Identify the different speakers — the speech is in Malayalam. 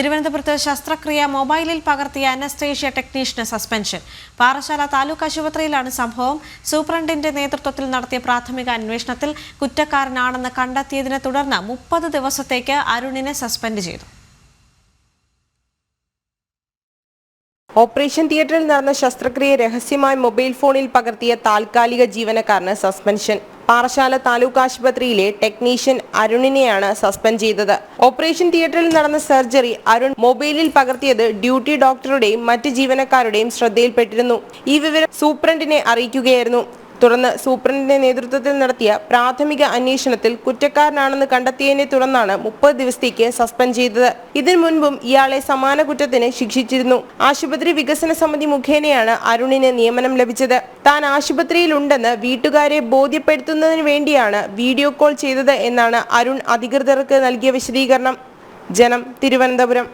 Speaker 1: തിരുവനന്തപുരത്ത് ശസ്ത്രക്രിയ മൊബൈലിൽ പകർത്തിയ അനസ്തേഷ്യ ടെക്നീഷ്യന് സസ്പെൻഷൻ. പാറശാല താലൂക്ക് ആശുപത്രിയിലാണ് സംഭവം. സൂപ്രണ്ടിന്റെ നേതൃത്വത്തിൽ നടത്തിയ പ്രാഥമിക അന്വേഷണത്തിൽ കുറ്റക്കാരനാണെന്ന് കണ്ടെത്തിയതിനെ തുടർന്ന് മുപ്പത് ദിവസത്തേക്ക് അരുണിനെ സസ്പെൻഡ് ചെയ്തു.
Speaker 2: ഓപ്പറേഷൻ തിയേറ്ററിൽ നടന്ന ശസ്ത്രക്രിയ രഹസ്യമായി മൊബൈൽ ഫോണിൽ പകർത്തിയ താൽക്കാലിക ജീവനക്കാരന് സസ്പെൻഷൻ. പാറശാല താലൂക്ക് ആശുപത്രിയിലെ ടെക്നീഷ്യൻ അരുണിനെയാണ് സസ്പെൻഡ് ചെയ്തത്. ഓപ്പറേഷൻ തിയേറ്ററിൽ നടന്ന സർജറി അരുൺ മൊബൈലിൽ പകർത്തിയത് ഡ്യൂട്ടി ഡോക്ടറുടെയും മറ്റ് ജീവനക്കാരുടെയും ശ്രദ്ധയിൽപ്പെട്ടിരുന്നു. ഈ വിവരം സൂപ്രണ്ടിനെ അറിയിക്കുകയായിരുന്നു. തുടർന്ന് സൂപ്രണ്ടിന്റെ നേതൃത്വത്തിൽ നടത്തിയ പ്രാഥമിക അന്വേഷണത്തിൽ കുറ്റക്കാരനാണെന്ന് കണ്ടെത്തിയതിനെ തുടർന്നാണ് മുപ്പത് ദിവസത്തേക്ക് സസ്പെൻഡ് ചെയ്തത്. ഇതിനു മുൻപും ഇയാളെ സമാന കുറ്റത്തിന് ശിക്ഷിച്ചിരുന്നു. ആശുപത്രി വികസന സമിതി മുഖേനയാണ് അരുണിന് നിയമനം ലഭിച്ചത്. താൻ ആശുപത്രിയിലുണ്ടെന്ന് വീട്ടുകാരെ ബോധ്യപ്പെടുത്തുന്നതിന് വേണ്ടിയാണ് വീഡിയോ കോൾ ചെയ്തത് എന്നാണ് അരുൺ അധികൃതർക്ക് നൽകിയ വിശദീകരണം. ജനം തിരുവനന്തപുരം.